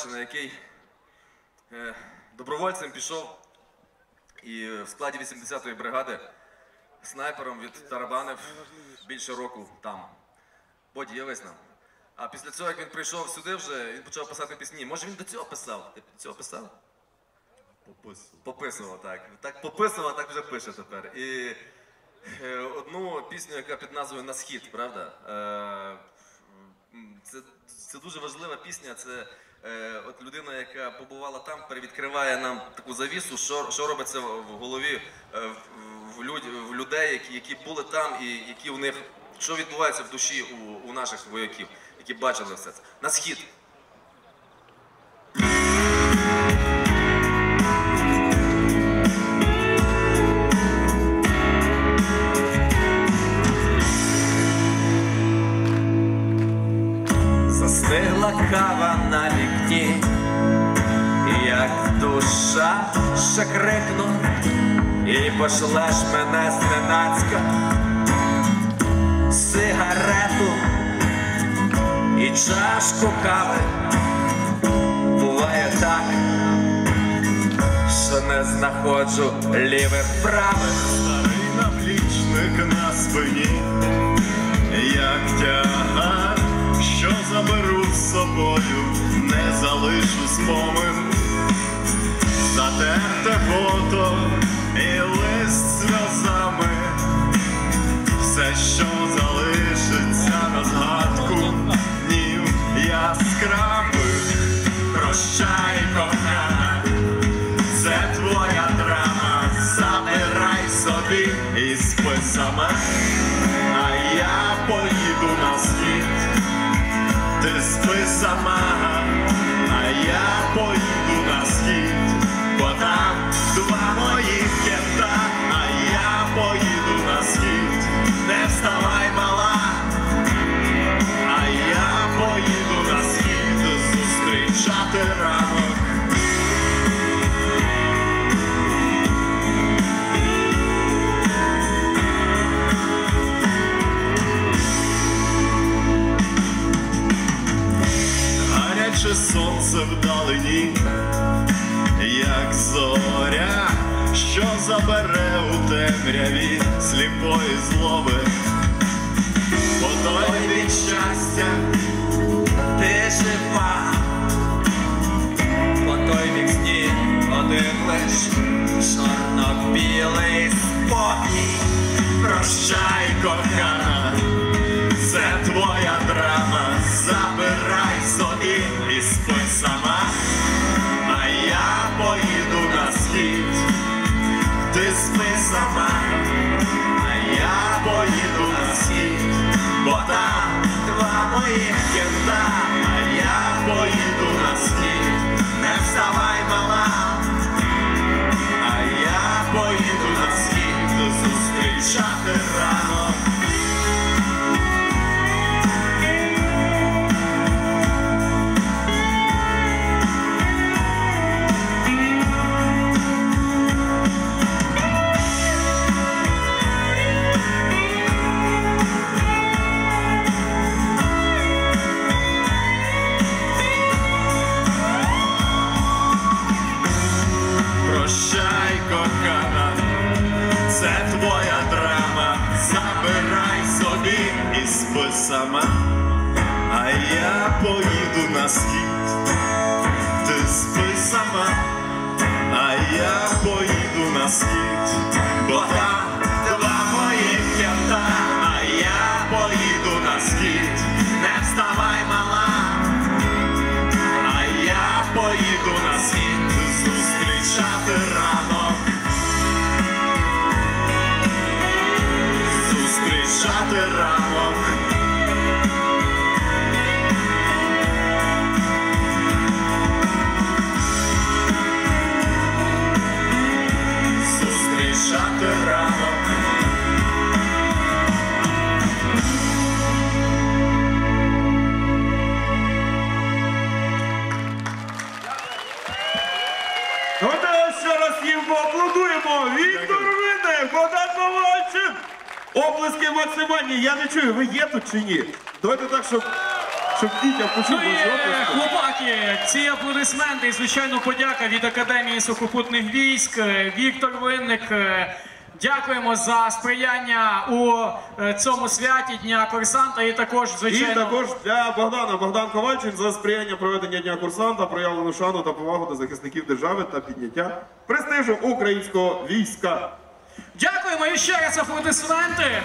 Словаччини, який е, добровольцем пішов і в складі 80-ї бригади снайпером від тарабанив більше року там. Боді, явись нам. А після цього, як він прийшов сюди вже, він почав писати пісні. Може він до цього писав? Ти до цього писав? Пописував, так. Так пописував, так вже пише тепер. І е, одну пісню, яка під назвою На схід, правда? Е, це, це дуже важлива пісня. Це е, от людина, яка побувала там, перевідкриває нам таку завісу, що, що робиться в в голові е, в, в, люд, в людей, які, які були там, і які у них, що відбувається в душі у, у наших вояків, які бачили все це. На схід. Застигла кава на як душа ще крикну, і пошлеш мене зненацька сигарету і чашку кави. Буває так, що не знаходжу лівих правих. Старий наплічник на спині, як тягар, що заберу з собою, не залишу спомин, затерте фото і лист сльозами, все, що залишиться на згадку днів яскравих, прощай, кохана. Це твоя драма, забирай собі і спи сама, а я поїду на схід, ти спи сама, а я поїду на схід, забере у темряві сліпої злоби, по той від щастя Ти жива, по той вік сні один лиш чорно-білий спокій. прощай, кохана, це твоя драма, забирай собі і спи сама, а я поїду на схід, ти спи сама, а я поїду на схід, бо там два моїх кента, а я поїду на схід, не вставай мала. А я поїду на схід зустрічати ранок. Забирай собі і спи сама, а я поїду на схід, ти спи сама, а я поїду на схід, бо там Зустрічати ранок. Зустрічати ранок. Давай ще раз їм поаплодуємо. Віктор Винник, Богдан Павловчин. Оплески максимальні. Я не чую, ви є тут чи ні? Давайте так, щоб, щоб дітям Ну почув і е, хлопаки, ці аплодисменти і звичайно подяка від Академії сухопутних військ. Е, Віктор Винник. е, Дякуємо за сприяння у цьому святі Дня курсанта і також, І звичайно, також для Богдана Богдан Ковальчик за сприяння проведення дня курсанта, проявлену шану та повагу до захисників держави та підняття престижу українського війська. Дякуємо і ще раз аплодисменти.